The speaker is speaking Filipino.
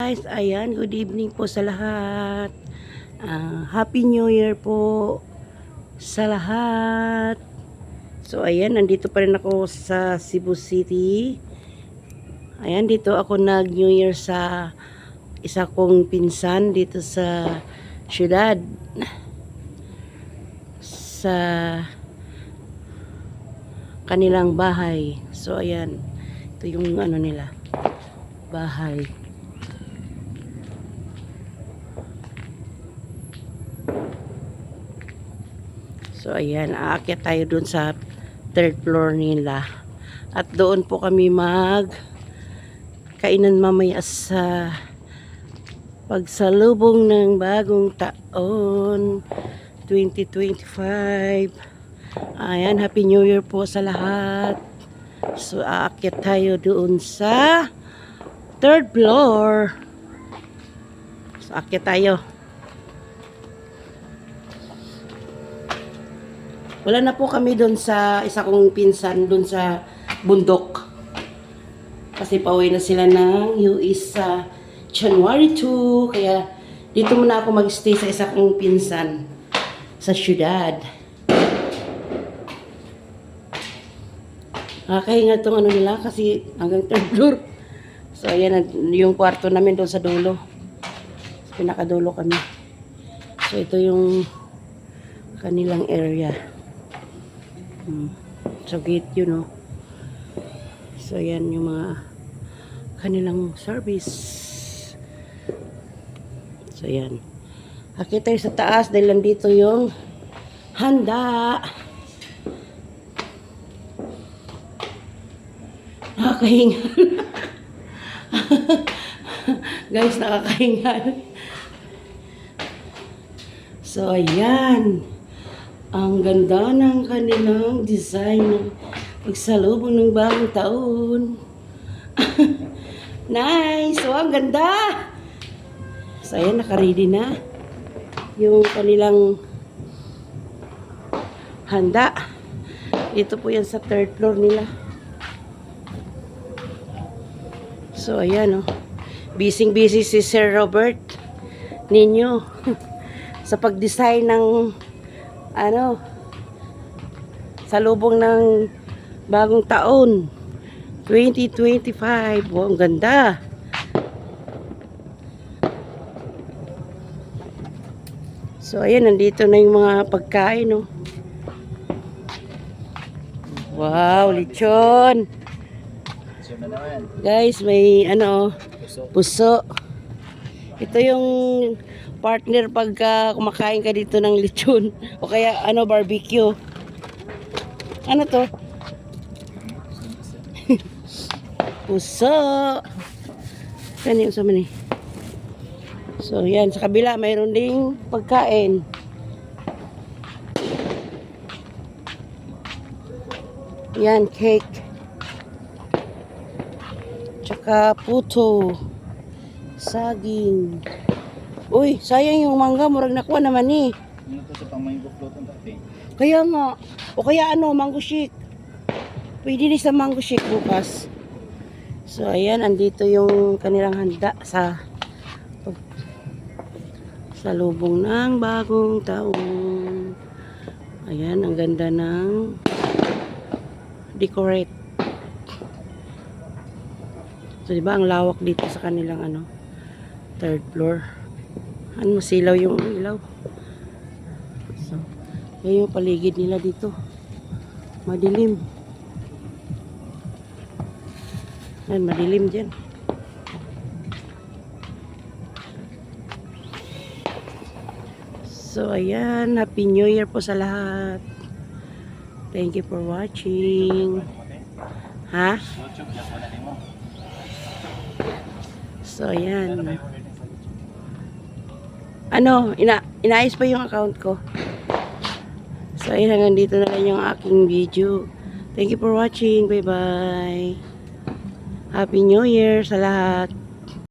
Guys, ayan, good evening po sa lahat. Ah, Happy New Year po sa lahat. So, ayan, nandito pa rin ako sa Cebu City. Ayan, dito ako nag-New Year sa isa kong pinsan dito sa syudad. Sa kanilang bahay. So, ayan. Ito yung ano nila. Bahay. So, ayan, aakyat tayo dun sa third floor nila. At doon po kami mag kainan mamaya sa pagsalubong ng bagong taon 2025. Ayan, Happy New Year po sa lahat. So, aakyat tayo doon sa third floor. So, aakyat tayo. Wala na po kami doon sa isa kong pinsan doon sa bundok. Kasi pauwi na sila ng US sa January 2. Kaya dito muna ako magstay sa isa kong pinsan sa syudad. Nakakahinga tong ano nila kasi hanggang third floor. So ayan yung kwarto namin doon sa dulo. Sa pinakadulo kami. So ito yung kanilang area. Hmm. So gate yun oh. So ayan yung mga kanilang service. So ayan. Akit tayo sa taas dahil nandito yung handa. Nakakahingal. Guys, nakakahingal. So ayan. Ang ganda ng kanilang design ng pagsalubong ng bagong taon. nice! So, ang ganda! So, ayan, nakaready na yung kanilang handa. Ito po yan sa third floor nila. So, ayan, oh. Busy-busy si Sir Robert ninyo sa pag-design ng ano, sa lubong ng bagong taon, 2025. Wow, ang ganda. So, ayan, nandito na yung mga pagkain, no. Wow, lechon. Guys, may ano, Puso. Ito yung partner pagka kumakain ka dito ng lechon o kaya ano barbecue. Ano to? Puso. Yan yung sa mani. So yan, sa kabila mayroon ding pagkain. Yan, cake. Tsaka puto. Saging. Uy, sayang yung mangga. Murag nakuha naman eh. Ano to sa pang mango float ang dati? Kaya nga. O kaya ano, mango shake. Pwede ni sa mango shake bukas. So, ayan, andito yung kanilang handa sa sa lubong ng bagong taon. Ayan, ang ganda ng decorate. So, di ba, ang lawak dito sa kanilang ano, third floor. Ano, silaw yung ilaw. So, yan yung paligid nila dito. Madilim. Yan, madilim dyan. So, ayan. Happy New Year po sa lahat. Thank you for watching. Ha? So, ayan. Ano, ina inaayos pa yung account ko. So, ayun hanggang dito na lang yung aking video. Thank you for watching. Bye-bye. Happy New Year sa lahat.